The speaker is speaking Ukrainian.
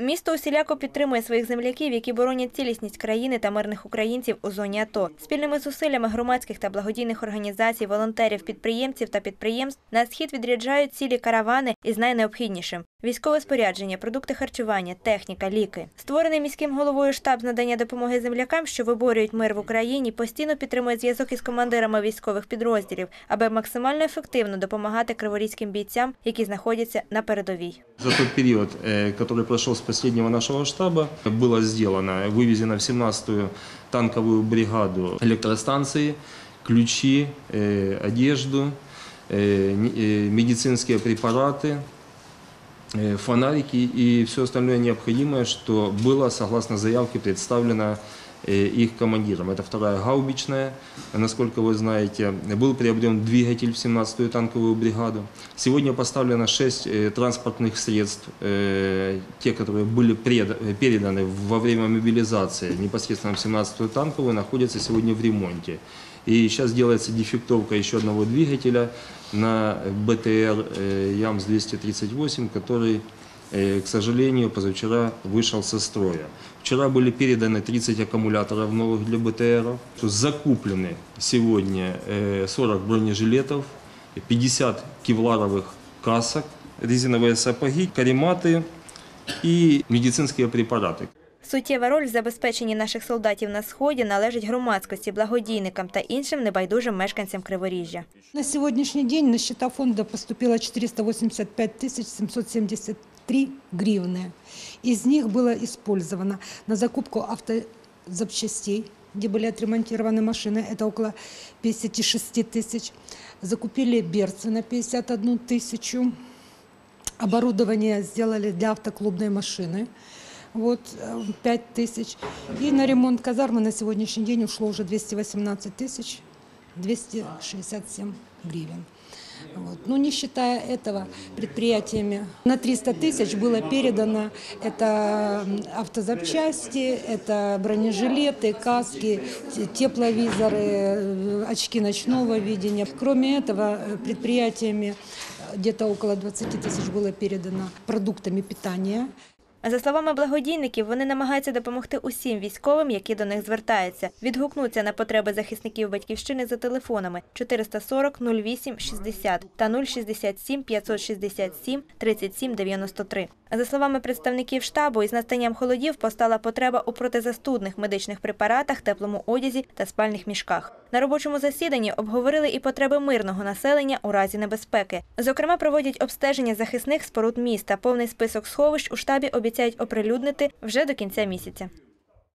Місто усіляко підтримує своїх земляків, які боронять цілісність країни та мирних українців у зоні АТО. Спільними зусиллями громадських та благодійних організацій, волонтерів, підприємців та підприємств на схід відряджають цілі каравани із найнеобхіднішим: військове спорядження, продукти харчування, техніка, ліки. Створений міським головою штаб з надання допомоги землякам, що виборюють мир в Україні, постійно підтримує зв'язок із командирами військових підрозділів, аби максимально ефективно допомагати криворізьким бійцям, які знаходяться на передовій. За тот период, э, который прошел с последнего нашего штаба, было сделано, вывезено в 17-ю танковую бригаду электростанции, ключи, э, одежду, э, не- э, медицинские препараты, э, фонарики и все остальное необходимое, что было, согласно заявке, представлено э, их командиром. Это вторая гаубичная, насколько вы знаете. Был приобретен двигатель в 17-ю танковую бригаду. Сегодня поставлено 6 транспортных средств, э, те, которые были пред- э, переданы во время мобилизации непосредственно в 17-ю танковую, находятся сегодня в ремонте. И сейчас делается дефектовка еще одного двигателя на БТР э, ЯМС-238, который, э, к сожалению, позавчера вышел со строя. Вчера были переданы 30 аккумуляторов новых для БТР. Закуплены сегодня э, 40 бронежилетов, 50 кевларовых касок, резиновые сапоги, карематы и медицинские препараты. Суттєва роль в забезпеченні наших солдатів на сході належить громадськості, благодійникам та іншим небайдужим мешканцям Криворіжжя. На сегодняшний день на счета фонда поступило 485 тысяч 773 гривны. Из них было использовано на закупку автозапчастей, где были отремонтированы машины, это около 56 тысяч. Закупили берцы на 51 тысячу. Оборудование сделали для автоклубной машины. Вот, э, 5 тысяч. И на ремонт казармы на сегодняшний день ушло уже 218 тысяч 267 гривен. Вот. Ну, не считая этого, предприятиями на 300 тысяч было передано это м, автозапчасти, это бронежилеты, каски, те- тепловизоры, э, очки ночного видения. Кроме этого, э, предприятиями э, где-то около 20 тысяч было передано продуктами питания. За словами благодійників, вони намагаються допомогти усім військовим, які до них звертаються. Відгукнуться на потреби захисників батьківщини за телефонами 440 08 60 та 067 567 37 93. А За словами представників штабу, із настанням холодів постала потреба у протизастудних медичних препаратах, теплому одязі та спальних мішках. На робочому засіданні обговорили і потреби мирного населення у разі небезпеки. Зокрема, проводять обстеження захисних споруд міста. Повний список сховищ у штабі обіцяють оприлюднити вже до кінця місяця.